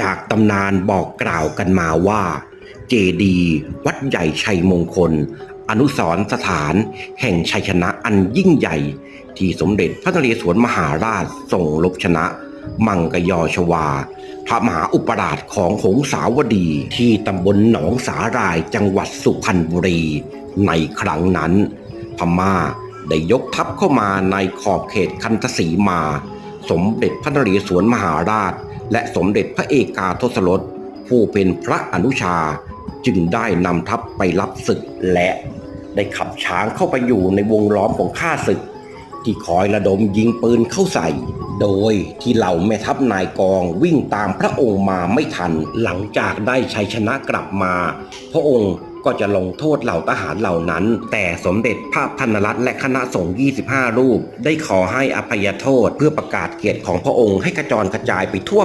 จากตำนานบอกกล่าวกันมาว่า เจดีวัดใหญ่ชัยมงคล อนุสรสถาน แห่งชัยชนะอันยิ่งใหญ่ ที่สมเด็จพระนเรศวรมหาราชทรงลบชนะ มังกยอชวา พระมหาอุปราชของหงสาวดีที่ตำบลหนองสาหร่ายจังหวัดสุพรรณบุรี ในครั้งนั้น พม่าได้ยกทัพเข้ามาในขอบเขตคันธสีมา สมเด็จพระนเรศวรมหาราช และสมเด็จพระเอกาทศรสผู้เป็นพระอนุชาจึงได้นำทัพไปรับศึกและได้ขับช้างเข้าไปอยู่ในวงล้อมของข้าศึก ที่คอยระดมยิงปืนเข้าใส่ โดยที่เหล่าแม่ทัพนายกองวิ่งตามพระองค์มาไม่ทัน หลังจากได้ชัยชนะกลับมา พระองค์ก็จะลงโทษเหล่าทหารเหล่านั้น แต่สมเด็จพระพันรัตน์และคณะสงฆ์25 รูป ได้ขอให้อภัยโทษเพื่อประกาศเกียรติของพระองค์ให้กระจรกระจายไปทั่ว